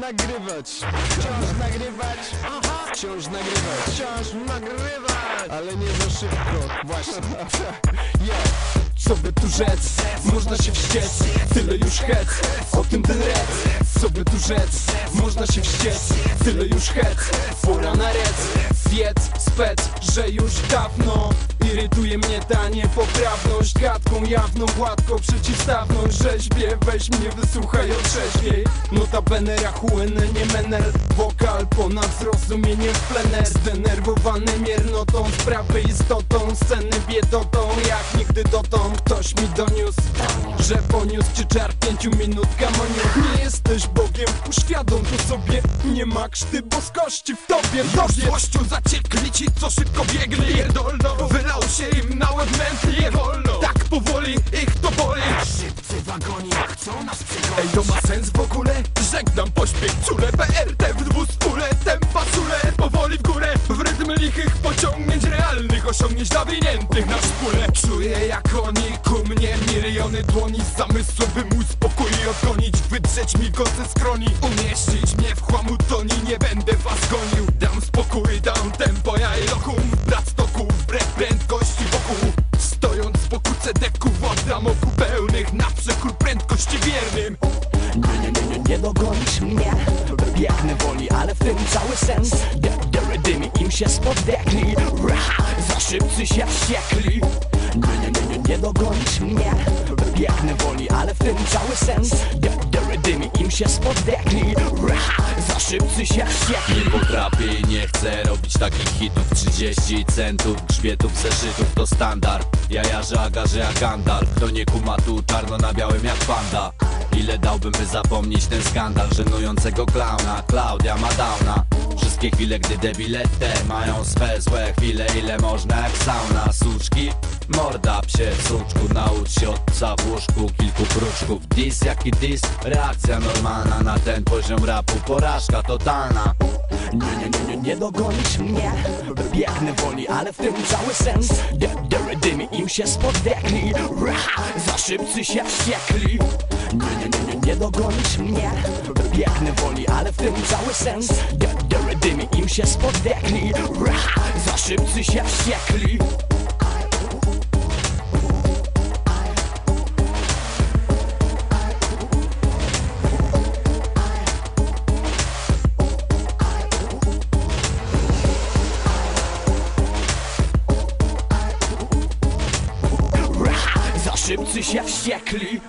Nagrywać, wciąż nagrywać, wciąż nagrywać, wciąż nagrywać, ale nie za szybko, właśnie. Yeah. Co by tu rzec? Można się wściec. Tyle już hec. O tym ten rec Co by tu rzec? Można się wściec. Tyle już hec. Pora na rec Wiedz, spec, że już dawno. Irytuje mnie ta niepoprawność. Gadką jawną, gładko przeciwstawność Rzeźbie, weź mnie, wysłuchaj otrzeźwiej Notabene rachueny, nie menel. Wokal ponad zrozumieniem w plener. Zdenerwowany miernotą Sprawy istotą, sceny biedotą Jak nigdy dotąd. Ktoś mi doniósł Że poniósł ci czar pięciu minut. Gamoniu Nie jesteś Bogiem, uświadom to sobie Nie ma krzty boskości w tobie. Już złością zaciekli ci, co szybko biegli. Pierdolno, wylał się im na łeb Nie wolno, tak powoli ich to boli. Szybcy wagoni chcą nas przegonić Ej, to ma sens w ogóle? Żegnam pośpiech, czule BRT w dwuspóle Tempa sule, powoli w górę W rytm lichych pociągnięć realnych. Osiągnięć nawiniętych na szpule Czuję jak oni ku mnie miliony dłoni. Zamysłu by mój spokój odgonić. Wydrzeć mi go ze skroni. Umieścić mnie wiernym Nie, nie, nie, nie, nie dogonisz mnie. Woli, ale w tym cały sens. De- Deredymi im się spodekli Za szybcy się wściekli. Nie, nie, nie, nie, nie dogonisz mnie. Woli, ale w tym cały sens. De- Deredymi im się spodekli Za szybcy się Nie potrafię i nie chcę robić takich hitów. 30 centów, grzbietów, zeszytów to standard. Ja jarzę, a garzę jak Gandalf. Kto nie kuma tu czarno na białym jak panda. Ile dałbym by zapomnieć ten skandal? Żenującego klauna, Klaudia ma downa Wszystkie chwile, gdy debile mają swe złe chwile. Ile można jak sauna, suczki? Morda psie, suczku, naucz się od psa w łóżku Kilku kruczków, dis jaki dis. Reakcja normalna na ten poziom rapu. Porażka totalna. Nie, nie, nie, nie, nie dogonisz mnie. Biegnę woli, ale w tym cały sens im się spodekli Za szybcy się wściekli. Nie, nie, nie, nie, nie dogonisz mnie. Biegnę woli, ale w tym cały sens. Deredymi im się spodekli Za szybcy się wściekli szybcy się wściekli